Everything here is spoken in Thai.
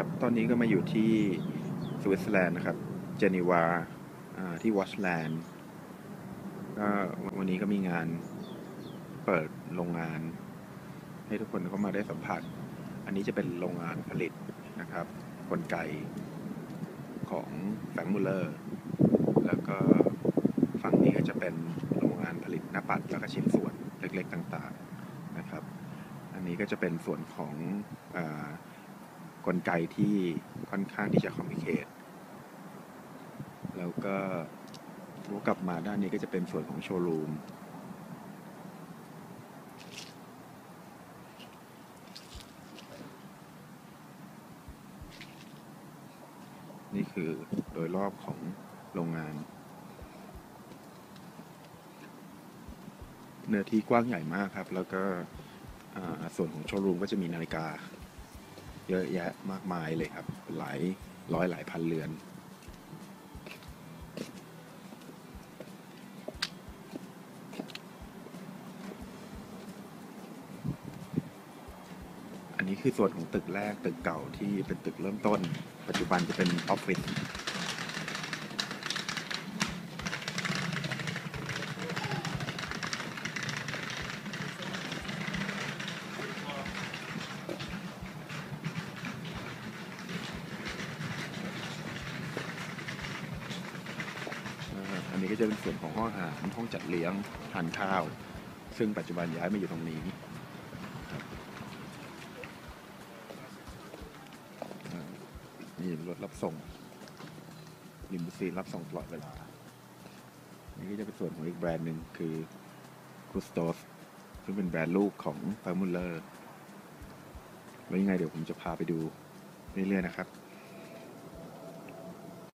ครับ ตอนนี้ก็มาอยู่ที่สวิตเซอร์แลนด์นะครับ เจนีวาที่วอชแลนด์ก็วันนี้ก็มีงานเปิดโรงงาน ให้ทุกคนเข้ามาได้สัมผัส อันนี้จะเป็นโรงงานผลิตนะครับ กลไกของแฟงมูลเลอร์ แล้วก็ฝั่งนี้ก็จะเป็นโรงงานผลิตหน้าปัดแล้วก็ชิ้นส่วนเล็กๆต่างๆนะครับ อันนี้ก็จะเป็นส่วนของอ กลไกที่ค่อนข้างที่จะคอมพิเคทแล้วก็วกกลับมาด้านนี้ก็จะเป็นส่วนของโชว์รูมนี่คือโดยรอบของโรงงาน เนื้อที่กว้างใหญ่มากครับ แล้วก็ส่วนของโชว์รูมก็จะมีนาฬิกา เยอะแยะมากมายเลยครับ หลายร้อยหลายพันเรือน อันนี้คือส่วนของตึกแรกตึกเก่าที่เป็นตึกเริ่มต้น ปัจจุบันจะเป็นออฟฟิศ นี้ก็จะเป็นส่วนของห้องอาหารห้องจัดเลี้ยงทานข้าว ซึ่งปัจจุบันย้ายมาอยู่ตรงนี้นี่รถรับส่งลิมูซีนรับส่งตลอดเวลานี่ก็จะเป็นส่วนของอีกแบรนด์หนึ่งคือคูสโตสซึ่งเป็นแบรนด์ลูกของฟาร์มูลเลอร์แล้วยังไงเดี๋ยวผมจะพาไปดูเรื่อยๆนะครับ